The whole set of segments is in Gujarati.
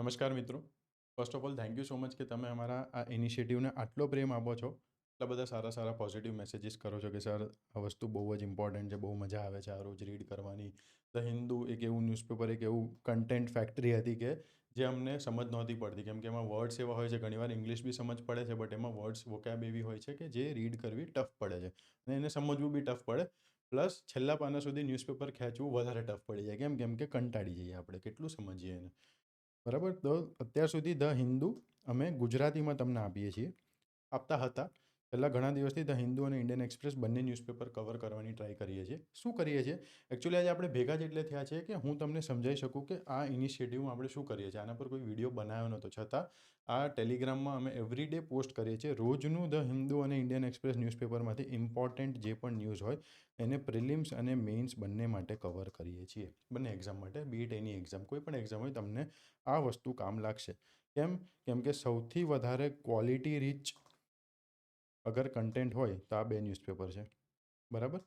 નમસ્કાર મિત્રો. First of all thank you so much કે તમે અમારા આ ઇનિશિયેટિવને આટલો પ્રેમ આપો છો. એટલા બધા સારા સારા પોઝિટિવ મેસેજીસ કરો છો કે, સર, આ વસ્તુ બહુ જ ઇમ્પોર્ટન્ટ છે, બહુ મજા આવે છે આ રોજ રીડ કરવાની. ધ હિન્દુ એક એવું ન્યૂઝપેપર એક એવું કન્ટેન્ટ ફેક્ટરી હતી કે, જે અમને સમજ નહોતી પડતી. કેમ કે એમાં વર્ડ્સ એવા હોય છે, ઘણીવાર ઇંગ્લિશ બી સમજ પડે છે બટ એમાં વર્ડ્સ વોકેબ એવી હોય છે કે, જે રીડ કરવી ટફ પડે છે. અને એને સમજવું બી ટફ પડે. પ્લસ છેલ્લા પાના સુધી ન્યૂઝપેપર ખેંચવું વધારે ટફ પડી જાય. કેમ? કેમ કે કંટાળી જઈએ આપણે. કેટલું સમજીએ એને. બરાબર? તો અત્યાર સુધી ધ હિન્દુ અમે ગુજરાતીમાં તમને આપીએ છીએ. આપતા હતા. છેલ્લા ઘણા દિવસથી ધ હિન્દુ અને ઇન્ડિયન એક્સપ્રેસ બંને ન્યૂઝપેપર કવર કરવાની ટ્રાય કરીએ છીએ. શું કરીએ છીએ? એકચ્યુઅલી આજે આપણે ભેગા જ એટલે થયા છે કે હું તમને સમજાવી શકું કે આ ઇનિશિયેટિવમાં આપણે શું કરીએ છીએ. આના પર કોઈ વીડિયો બનાવ્યો નહોતો. છતાં આ ટેલિગ્રામમાં અમે એવરી ડે પોસ્ટ કરીએ છીએ. રોજનું ધ હિન્દુ અને ઇન્ડિયન એક્સપ્રેસ ન્યૂઝપેપરમાંથી ઇમ્પોર્ટન્ટ જે પણ ન્યૂઝ હોય, એને પ્રિલિમ્સ અને મેઇન્સ બંને માટે કવર કરીએ છીએ. બંને એક્ઝામ માટે બીટ એની એક્ઝામ કોઈ પણ એક્ઝામ હોય, તમને આ વસ્તુ કામ લાગશે. કેમ? કેમ કે સૌથી વધારે ક્વોલિટી રીચ અગર કન્ટેન્ટ હોય તો આ બે ન્યૂઝપેપર છે. બરાબર?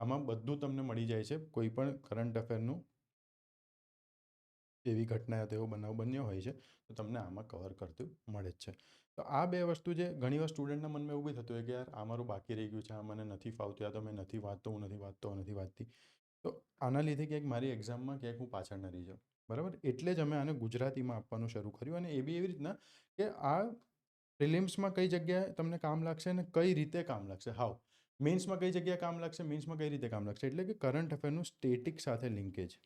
આમાં બધું તમને મળી જાય છે. કોઈ પણ કરંટ અફેરનું એવી ઘટના તેવો બનાવ બન્યો હોય છે, તો તમને આમાં કવર કરતું મળે જ છે. તો આ બે વસ્તુ જે ઘણીવાર સ્ટુડન્ટના મનમાં એવું બી થતું હોય કે યાર, આ મારું બાકી રહી ગયું છે, આ મને નથી ફાવતું યા તો મેં નથી વાંચતો, હું નથી વાંચતો નથી વાંચતી. તો આના લીધે ક્યાંક મારી એક્ઝામમાં ક્યાંક હું પાછળ ન રહી જાઉં. બરાબર? એટલે જ અમે આને ગુજરાતીમાં આપવાનું શરૂ કર્યું અને એ બી એવી રીતના કે આ પ્રિલિમ્સમાં કઈ જગ્યાએ તમને કામ લાગશે અને કઈ રીતે કામ લાગશે? હાવ મેન્સમાં કઈ જગ્યાએ કામ લાગશે? મેન્સમાં કઈ રીતે કામ લાગશે? એટલે કે કરંટ અફેરનું સ્ટેટિક સાથે લિંકેજ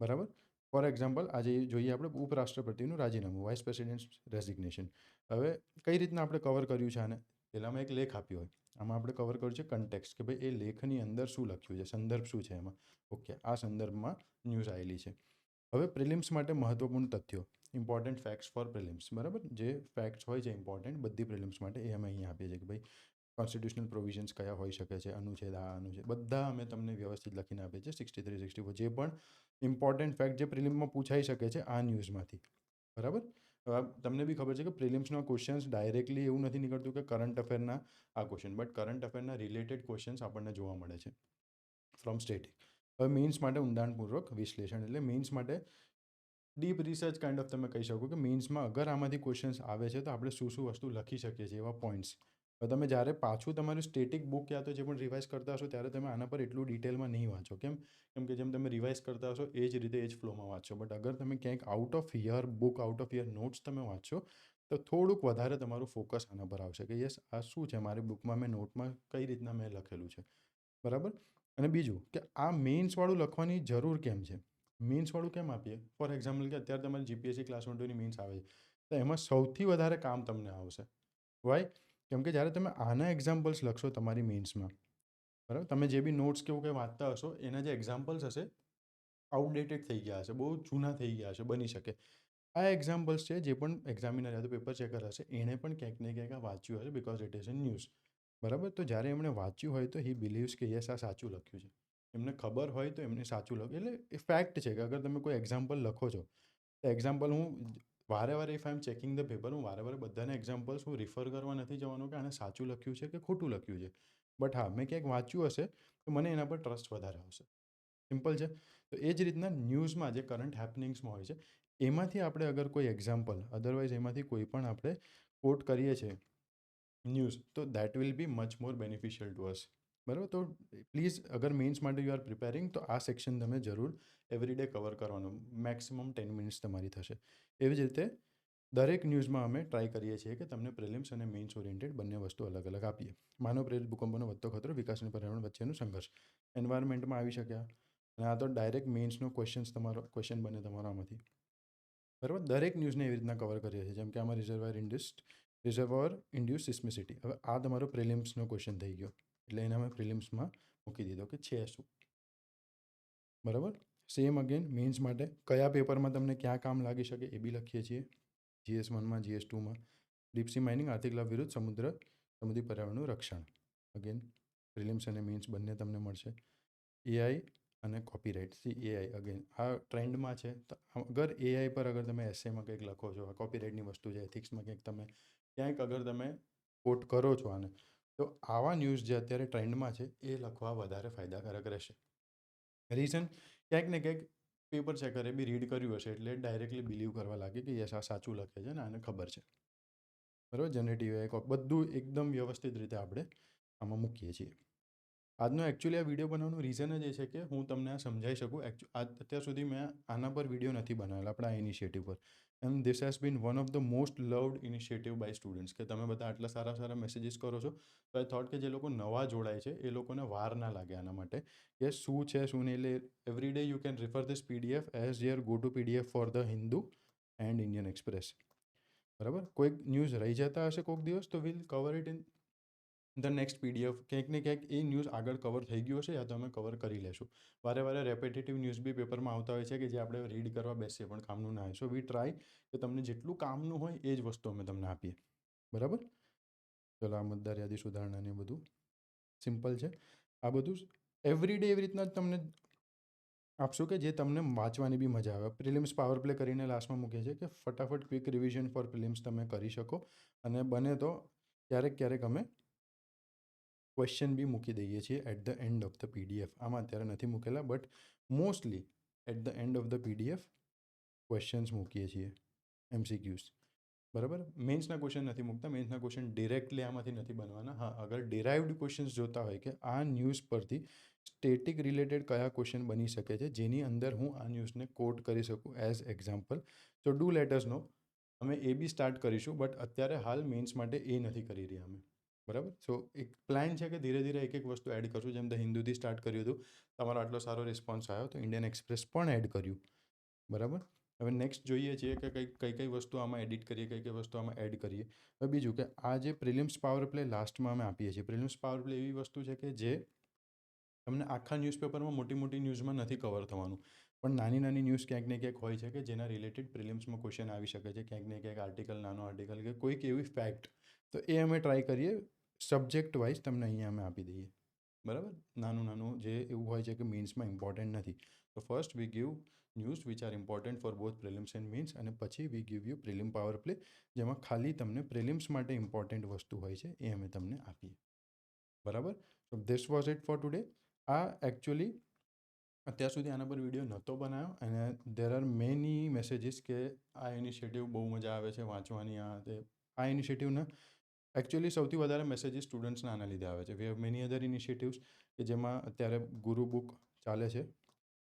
બરાબર? ફોર એક્ઝામ્પલ આજે જોઈએ આપણે ઉપરાષ્ટ્રપતિનું રાજીનામું વાઇસ પ્રેસિડેન્ટ રેઝિગ્નેશન હવે કઈ રીતના આપણે કવર કર્યું છે આને? પહેલાંમાં એક લેખ આપ્યો હોય. આમાં આપણે કવર કર્યું છે કન્ટેક્સ કે ભાઈ એ લેખની અંદર શું લખ્યું છે? સંદર્ભ શું છે એમાં? ઓકે આ સંદર્ભમાં ન્યૂઝ આવેલી છે. હવે પ્રિલિમ્સ માટે મહત્વપૂર્ણ તથ્યો. ઇમ્પોર્ટન્ટ ફેક્ટ્સ ફોર પ્રિલિમ્સ બરાબર? જે ફેક્ટ્સ હોય છે ઇમ્પોર્ટન્ટ બધી પ્રિલિમ્સ માટે એ અમે અહીંયા આપીએ છીએ કે ભાઈ કોન્સ્ટિટ્યુશનલ પ્રોવિઝન્સ કયા હોઈ શકે છે, અનુચ્છેદ આ, અનુચ્છેદ, બધા અમે તમને વ્યવસ્થિત લખીને આપીએ છીએ સિક્સટી થ્રી સિક્સટી ફોર જે પણ ઇમ્પોર્ટન્ટ ફેક્ટ જે પ્રિલિમમાં પૂછાઈ શકે છે આ ન્યૂઝમાંથી બરાબર? તમને બી ખબર છે કે પ્રિલિમ્સના ક્વેશ્ચન્સ ડાયરેક્ટલી એવું નથી નીકળતું કે કરંટ અફેરના આ ક્વેશ્ચન બટ કરંટ અફેરના રિલેટેડ ક્વેશ્ચન્સ આપણને જોવા મળે છે. ફ્રોમ સ્ટેટિક હવે મીન્સ માટે ઊંડાણપૂર્વક વિશ્લેષણ, એટલે મીન્સ માટે ડીપ રિસર્ચ કાઇન્ડ ઓફ તમે કહી શકો કે મીન્સમાં અગર આમાંથી ક્વેશ્ચન્સ આવે છે તો આપણે શું શું વસ્તુ લખી શકીએ છીએ એવા પોઈન્ટ્સ હવે તમે જ્યારે પાછું તમારું સ્ટેટિક બુક યા તો જે પણ રિવાઇઝ કરતા હશો ત્યારે તમે આના પર એટલું ડિટેલમાં નહીં વાંચો. કેમ? કેમ કે જેમ તમે રિવાઇઝ કરતા હશો એ જ રીતે એ જ ફ્લોમાં વાંચો બટ અગર તમે ક્યાંક out of year book out of year notes તમે વાંચો તો થોડુંક વધારે તમારું ફોકસ આના પર આવશે કે યસ આ શું છે? મારી બુકમાં મેં નોટમાં કઈ રીતના મેં લખેલું છે. બરાબર? અને બીજું કે આ મેઇન્સવાળું લખવાની જરૂર કેમ છે? મેન્સવાળું કેમ આપીએ? ફોર એક્ઝામ્પલ કે અત્યારે તમારી જીપીએસસી ક્લાસ વન ટુની મીન્સ આવે છે. તો એમાં સૌથી વધારે કામ તમને આવશે. વાય કેમ કે જ્યારે તમે આના એક્ઝામ્પલ્સ લખશો તમારી મેન્સમાં બરાબર? તમે જે બી નોટ્સ કેવું કંઈ વાંચતા હશો, એના જે એક્ઝામ્પલ્સ હશે આઉટડેટેડ થઈ ગયા હશે, બહુ જૂના થઈ ગયા હશે, બની શકે. આ એક્ઝામ્પલ્સ છે જે પણ એક્ઝામિનર યા પેપર ચેકર હશે, એણે પણ ક્યાંક ને ક્યાંક વાંચ્યું હશે because it is a news બરાબર? તો જ્યારે એમણે વાંચ્યું હોય તો હી બિલીવ્સ કે યસ આ સાચું લખ્યું છે. એમને ખબર હોય તો એમને સાચું લખ્યું. એટલે એ ફેક્ટ છે કે અગર તમે કોઈ એક્ઝામ્પલ લખો છો, તો એક્ઝામ્પલ હું વારે વારે if I am checking the paper હું વારે વારે બધાને એક્ઝામ્પલ્સ હું રિફર કરવા નથી જવાનું કે આને સાચું લખ્યું છે કે ખોટું લખ્યું છે. બટ હા, મેં ક્યાંક વાંચ્યું હશે તો મને એના પર ટ્રસ્ટ વધારે આવશે. સિમ્પલ છે? તો એ જ રીતના ન્યૂઝમાં જે કરંટ હેપનિંગ્સમાં હોય છે, એમાંથી આપણે અગર કોઈ એક્ઝામ્પલ અદરવાઇઝ એમાંથી કોઈ પણ આપણે કોટ કરીએ છીએ ન્યૂઝ, તો that will be much more beneficial to us બરાબર? તો પ્લીઝ અગર મેન્સ માટે યુ આર પ્રિપેરિંગ તો આ સેક્શન તમે જરૂર એવરી ડે કવર કરવાનું. મેક્સિમમ ટેન મિનિટ્સ તમારી થશે. એવી જ રીતે, દરેક ન્યૂઝમાં અમે ટ્રાય કરીએ છીએ કે તમને પ્રિલિમ્સ અને મેઇન્સ ઓરિએન્ટેડ બંને વસ્તુ અલગ અલગ આપીએ. માનવ પ્રેરિત ભૂકંપનો વધતો ખતરો વિકાસ અને પર્યાવરણ વચ્ચેનું સંઘર્ષ. એન્વાયરમેન્ટમાં આવી શક્યા. અને આ તો ડાયરેક્ટ મેઇન્સનો ક્વેશ્ચન્સ તમારો ક્વેશ્ચન બને તમારો આમાંથી બરાબર? દરેક ન્યૂઝને એવી રીતના કવર કરીએ છીએ. જેમ કે આમાં reservoir induced reservoir induced seismicity હવે આ તમારો પ્રિલિમ્સનો ક્વેશ્ચન થઈ ગયો. એટલે એને અમે પ્રિલિમ્સમાં મૂકી દીધો કે છે શું? બરાબર? સેમ અગેન મેન્સ માટે કયા પેપરમાં તમને ક્યાં કામ લાગી શકે એ બી લખીએ છીએ. જીએસ વનમાં જીએસ ટુમાં ડીપસી માઇનિંગ આર્થિક લાભ વિરુદ્ધ સમુદ્ર, સમુદ્રી પર્યાવરણનું રક્ષણ. અગેન પ્રિલિમ્સ અને મીન્સ બંને તમને મળશે. એઆઈ અને કોપીરાઇટ સી એઆઈ અગેન આ ટ્રેન્ડમાં છે. તો અગર એઆઈ પર અગર તમે એસએમાં કંઈક લખો છો કોપીરાઇટની વસ્તુ છે એથિક્સમાં કંઈક તમે ક્યાંક અગર તમે કોટ કરો છો આને, તો આવા ન્યૂઝ જે અત્યારે ટ્રેન્ડમાં છે, એ લખવા વધારે ફાયદાકારક રહેશે. રીઝન ક્યાંક ને ક્યાંક પેપર ચેકરે બી રીડ કર્યું હશે, એટલે ડાયરેક્ટલી બિલીવ કરવા લાગે કે યસ, આ સાચું લખે છે ને આને ખબર છે. બરાબર? જનરેટિવ એક બધું એકદમ વ્યવસ્થિત રીતે આપણે આમાં મૂકીએ છીએ. આજનો એકચ્યુઅલી આ વીડિયો બનાવવાનું રીઝન જ એ છે કે હું તમને આ સમજાવી શકું. અત્યાર સુધી મેં આના પર વીડિયો નથી બનાવેલા, આપણા ઇનિશિયેટિવ પર. And this has been one of the most loved initiative by students કે તમે બધા આટલા સારા સારા મેસેજીસ કરો છો, તો આઈ થોટ કે જે લોકો નવા જોડાય છે, એ લોકોને વાર ના લાગે આના માટે. કે શું છે, શું નહીં, એટલે every day you can refer this PDF as your go to PDF for the Hindu and Indian Express બરાબર? કોઈક ન્યૂઝ રહી જતા હશે કોઈક દિવસ, તો will cover it in the next PDF ક્યાંક ને ક્યાંક એ ન્યૂઝ આગળ કવર થઈ ગયો છે યા તો અમે કવર કરી લેશું. વારે વારે રેપેટેટિવ ન્યૂઝ બી પેપરમાં આવતા હોય છે કે જે આપણે રીડ કરવા બેસીએ પણ કામનું ના હોય. સો વી ટ્રાય કે તમને જેટલું કામનું હોય એ જ વસ્તુ અમે તમને આપીએ. બરાબર? ચલો, આ મતદાર યાદી સુધારણાને બધું. સિમ્પલ છે. આ બધું એવરી ડે એવી રીતના જ તમને આપશું કે જે તમને વાંચવાની બી મજા આવે. પ્રિલિમ્સ પાવર પ્લે કરીને લાસ્ટમાં મૂકીએ છીએ કે ફટાફટ ક્વિક રિવિઝન ફોર પ્રિલિમ્સ તમે કરી શકો. અને બને તો ક્યારેક ક્યારેક અમે ક્વેશ્ચન બી મૂકી દઈએ છીએ at the end of the PDF આમાં અત્યારે નથી મૂકેલા but mostly at the end of the PDF questions મૂકીએ છીએ એમસીક્યુઝ બરાબર? મેન્સના ક્વેશ્ચન નથી મૂકતા મેન્સના ક્વેશ્ચન ડિરેક્ટલી આમાંથી નથી બનવાના. હા, અગર ડિરાઇવડ ક્વેશ્ચન્સ જોતા હોય કે આ ન્યૂઝ પરથી સ્ટેટિક રિલેટેડ કયા ક્વેશ્ચન બની શકે છે, જેની અંદર હું આ ન્યૂઝને કોટ કરી શકું એઝ એક્ઝામ્પલ તો ડુ લેટર્સ નો અમે એ બી સ્ટાર્ટ કરીશું બટ અત્યારે હાલ મેન્સ માટે એ નથી કરી રહ્યા અમે. બરાબર? સો એક પ્લાન છે કે ધીરે ધીરે એક એક વસ્તુ એડ કરશું. જેમ ધ હિન્દુથી સ્ટાર્ટ કર્યું હતું, તમારો આટલો સારો રિસ્પોન્સ આવ્યો, તો ઇન્ડિયન એક્સપ્રેસ પણ એડ કર્યું. બરાબર? હવે નેક્સ્ટ જોઈએ છીએ કે કઈ કઈ કઈ વસ્તુ આમાં એડિટ કરીએ, કઈ કઈ વસ્તુ આમાં એડ કરીએ. હવે બીજું કે આ જે પ્રિલિમ્સ પાવર પ્લે લાસ્ટમાં અમે આપીએ છીએ. પ્રિલિમ્સ પાવર પ્લે એવી વસ્તુ છે કે જે તમને આખા ન્યૂઝપેપરમાં મોટી મોટી ન્યૂઝમાં નથી કવર થવાનું. પણ નાની નાની ન્યૂઝ ક્યાંક ને ક્યાંક હોય છે કે જેના રિલેટેડ પ્રિલિમ્સમાં ક્વેશ્ચન આવી શકે છે. ક્યાંક ને ક્યાંક આર્ટિકલ નાનો આર્ટિકલ કે કોઈક એવી ફેક્ટ તો એ અમે ટ્રાય કરીએ. સબ્જેક્ટ વાઇઝ તમને અહીંયા અમે આપી દઈએ. બરાબર? નાનું નાનું જે એવું હોય છે કે મીન્સમાં ઇમ્પોર્ટન્ટ નથી. તો first we give news which are important for both prelims and mains અને પછી we give you prelim power play જેમાં ખાલી તમને પ્રિલિમ્સ માટે ઇમ્પોર્ટન્ટ વસ્તુ હોય છે એ અમે તમને આપીએ. બરાબર? તો this was it for today આ એકચ્યુઅલી અત્યાર સુધી આના પર વીડિયો નહોતો બનાવ્યો અને દેર આર મેની મેસેજીસ કે આ ઇનિશિયેટિવ બહુ મજા આવે છે વાંચવાની, આ તે આ ઇનિશિયેટિવના એકચ્યુઅલી સૌથી વધારે મેસેજીસ સ્ટુડન્ટ્સના આના લીધે આવે છે. We have many other initiatives કે જેમાં અત્યારે ગુરુ બુક ચાલે છે.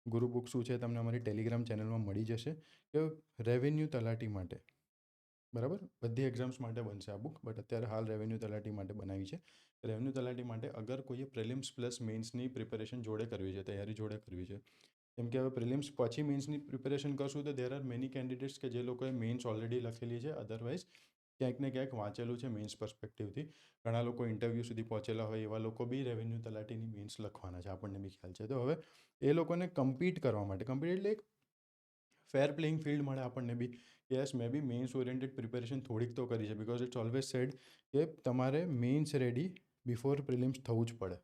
ગુરુ બુક શું છે તમને અમારી ટેલિગ્રામ ચેનલમાં મળી જશે કે રેવન્યુ તલાટી માટે. બરાબર? બધી એક્ઝામ્સ માટે બનશે આ બુક બટ અત્યારે હાલ રેવન્યુ તલાટી માટે બનાવી છે. રેવન્યુ તલાટી માટે અગર કોઈએ પ્રિલિમ્સ પ્લસ મેન્સની પ્રિપેરેશન જોડે કરવી છે, તૈયારી જોડે કરવી છે, કેમ કે હવે પ્રિલિમ્સ પછી મેન્સની પ્રિપેરેશન કરશું તો દેર આર મેની કેન્ડિડેટ્સ કે જે લોકોએ મેન્સ ઓલરેડી લખેલી છે અદરવાઇઝ ક્યાંક ને ક્યાંક વાંચેલું છે મેન્સ પર્સપેક્ટિવથી ઘણા લોકો ઇન્ટરવ્યૂ સુધી પહોંચેલા હોય એવા લોકો બી રેવન્યુ તલાટીની મેન્સ લખવાના છે, આપણને બી ખ્યાલ છે. તો હવે એ લોકોને કમ્પીટ કરવા માટે કમ્પીટ એટલે એક ફેર પ્લેઇંગ ફિલ્ડ મળે આપણને બી યસ મેં બી મેન્સ ઓરિએન્ટેડ પ્રિપેરેશન થોડીક તો કરી છે બિકોઝ ઇટ્સ ઓલવેઝ સેડ કે તમારે મેન્સ રેડી બિફોર પ્રિલિમ્સ થવું જ પડે.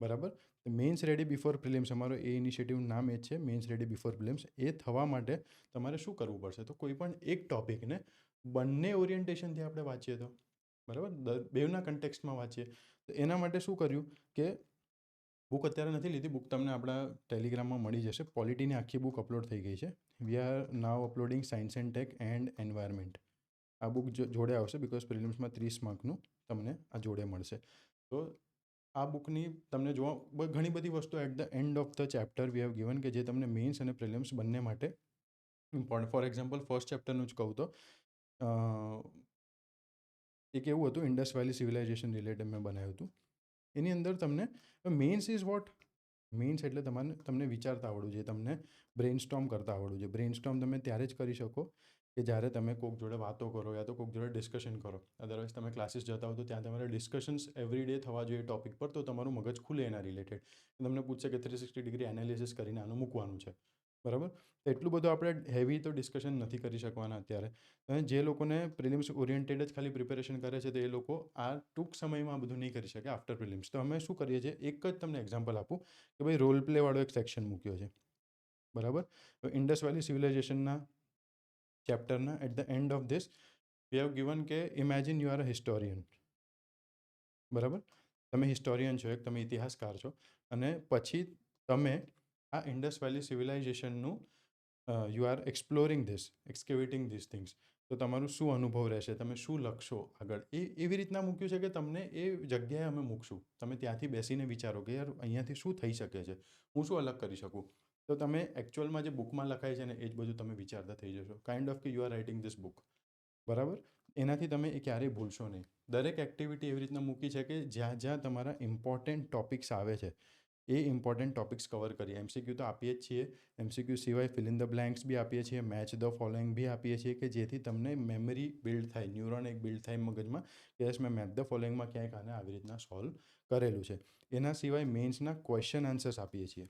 બરાબર? મેન્સ રેડી બિફોર પ્રિલિમ્સ અમારો એ ઇનિશિયેટિવનું નામ એ જ છે મેન્સ રેડી બિફોર પ્રિલિમ્સ એ થવા માટે તમારે શું કરવું પડશે? તો કોઈ પણ એક ટોપિકને બંને ઓરિએન્ટેશનથી આપણે વાંચીએ તો, બરાબર? બેવના કન્ટેક્સમાં વાંચીએ. તો એના માટે શું કર્યું કે બુક અત્યારે નથી લીધી બુક તમને આપણા ટેલિગ્રામમાં મળી જશે. પોલિટીની આખી બુક અપલોડ થઈ ગઈ છે. We are now uploading science and tech and environment આ બુક જોડે આવશે બિકોઝ પ્રિલિમ્સમાં ત્રીસ માર્કનું તમને આ જોડે મળશે. તો આ બુકની તમને જોવા ઘણી બધી વસ્તુ at the end of the chapter we have given કે જે તમને મેન્સ અને પ્રિલિમ્સ બંને માટે ઇમ્પોર્ટન્ટ ફોર એક્ઝામ્પલ ફર્સ્ટ ચેપ્ટરનું જ કહું તો એક એવું હતું ઇન્ડસ વેલી સિવિલાઇઝેશન રિલેટેડ મેં બનાવ્યું હતું. એની અંદર તમને મેન્સ ઇઝ વોટ મેન્સ એટલે તમારે તમને વિચારતા આવડવું જોઈએ, તમને બ્રેન સ્ટોમ કરતા આવડવું જોઈએ. બ્રેન સ્ટોમ તમે ત્યારે જ કરી શકો કે જ્યારે તમે કોઈક જોડે વાતો કરો યા તો કોઈક જોડે ડિસ્કશન કરો. અદરવાઇઝ તમે ક્લાસીસ જતા હો તો ત્યાં તમારે ડિસ્કશન્સ એવરી ડે થવા જોઈએ ટોપિક પર તો તમારું મગજ ખુલે એના રિલેટેડ તમને પૂછશે કે થ્રી સિક્સટી ડિગ્રી એનાલિસિસ કરીને આનું મૂકવાનું છે. બરાબર? એટલું બધું આપણે હેવી તો ડિસ્કશન નથી કરી શકવાના અત્યારે. જે લોકોને પ્રિલિમ્સ ઓરિએન્ટેડ જ ખાલી પ્રિપેરેશન કરે છે, તો એ લોકો આ ટૂંક સમયમાં આ બધું નહીં કરી શકે આફ્ટર પ્રિલિમ્સ તો અમે શું કરીએ છીએ? એક જ તમને એક્ઝામ્પલ આપું કે ભાઈ રોલ પ્લેવાળો એક સેક્શન મૂક્યો છે. બરાબર? તો ઇન્ડસ વેલી સિવિલાઇઝેશનના ચેપ્ટરના at the end of this we have given કે imagine you are a historian બરાબર? તમે હિસ્ટોરિયન છો, એક તમે ઇતિહાસકાર છો. અને પછી તમે આ Indus valley સિવિલાઇઝેશનનું you are exploring this excavating this things તો તમારું શું અનુભવ રહેશે? તમે શું લખશો આગળ? એ, એવી રીતના મૂક્યું છે કે તમને એ જગ્યાએ અમે મૂકશું. તમે ત્યાંથી બેસીને વિચારો કે યાર, અહીંયાથી શું થઈ શકે છે? હું શું અલગ કરી શકું? તો તમે એકચ્યુઅલમાં જે બુકમાં લખાય છે ને, એ જ બધું તમે વિચારતા થઈ જશો. કાઇન્ડ ઓફ કે you are writing this book બરાબર? એનાથી તમે એ ક્યારેય ભૂલશો નહીં. દરેક એક્ટિવિટી એવી રીતના મૂકી છે કે જ્યાં જ્યાં તમારા ઇમ્પોર્ટન્ટ ટોપિક્સ આવે છે. એ ઇમ્પોર્ટન્ટ ટોપિક્સ કવર કરીએ. એમસીક્યુ તો આપીએ જ છીએ. એમસીક્યુ સિવાય ફિલ ઇન ધ બ્લેન્ક્સ બી આપીએ છીએ. મેચ ધ ફોલોઈંગ બી આપીએ છીએ કે જેથી તમને મેમરી બિલ્ડ થાય ન્યુરોન એક બિલ્ડ થાય મગજમાં કે યસ મેં મેચ ધ ફોલોઈંગમાં ક્યાંક આને આવી રીતના સોલ્વ કરેલું છે. એના સિવાય મેન્સના ક્વેશ્ચન આન્સર્સ આપીએ છીએ.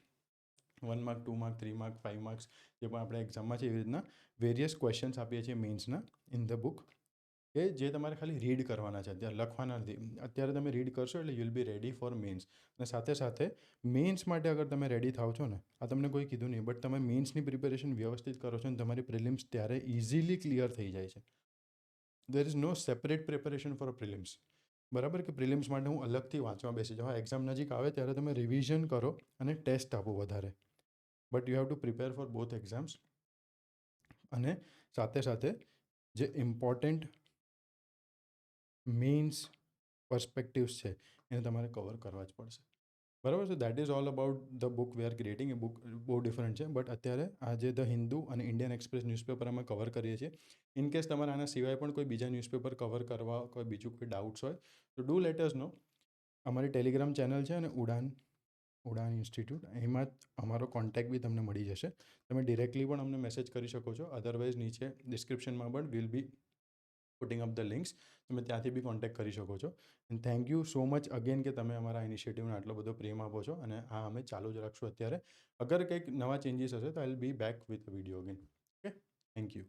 One mark two mark three mark five marks જે પણ આપણે એક્ઝામમાં છે એવી રીતના વેરિયસ ક્વેશ્ચન્સ આપીએ છીએ મેન્સના ઇન ધ બુક કે જે તમારે ખાલી રીડ કરવાના છે. અત્યારે લખવાના નથી. અત્યારે તમે રીડ કરશો એટલે you'll be ready for mains અને સાથે સાથે મેન્સ માટે અગર તમે રેડી થાવ છો ને, આ તમને કોઈ કીધું નહીં બટ તમે મેન્સની પ્રિપેરેશન વ્યવસ્થિત કરો છો ને, તમારી પ્રિલિમ્સ ત્યારે ઇઝીલી ક્લિયર થઈ જાય છે. There is no separate preparation for prelims બરાબર કે પ્રિલિમ્સ માટે હું અલગથી વાંચવા બેસી જાઉં. એક્ઝામ નજીક આવે ત્યારે તમે રિવિઝન કરો અને ટેસ્ટ આપો વધારે. But you have to prepare for both exams અને સાથે સાથે જે ઇમ્પોર્ટન્ટ મેઇન્સ પર્સપેક્ટિવ્સ છે, એને તમારે કવર કરવા જ પડશે. બરાબર છે? That is all about the book we are creating A book બહુ ડિફરન્ટ છે બટ અત્યારે આજે ધ હિન્દુ અને ઇન્ડિયન એક્સપ્રેસ ન્યૂઝપેપર અમે કવર કરીએ છીએ. ઇન કેસ તમારે આના સિવાય પણ કોઈ બીજા ન્યૂઝપેપર કવર કરવા, કોઈ બીજું કોઈ ડાઉટ્સ હોય, તો ડુ લેટર્સ નો અમારી ટેલિગ્રામ ચેનલ છે અને ઉડાન ઉડાન ઇન્સ્ટિટ્યૂટ એમાં જ અમારો કોન્ટેક્ટ બી તમને મળી જશે. તમે ડિરેક્ટલી પણ અમને મેસેજ કરી શકો છો. અધરવાઇઝ નીચે ડિસ્ક્રિપ્શનમાં પણ will be putting up the links તમે ત્યાંથી બી કોન્ટેક્ટ કરી શકો છો. And thank you so much again કે તમે અમારા ઇનિશિયેટિવને આટલો બધો પ્રેમ આપો છો. અને આ અમે ચાલુ જ રાખશું અત્યારે. અગર કંઈક નવા ચેન્જીસ હશે તો I be back with video again okay thank you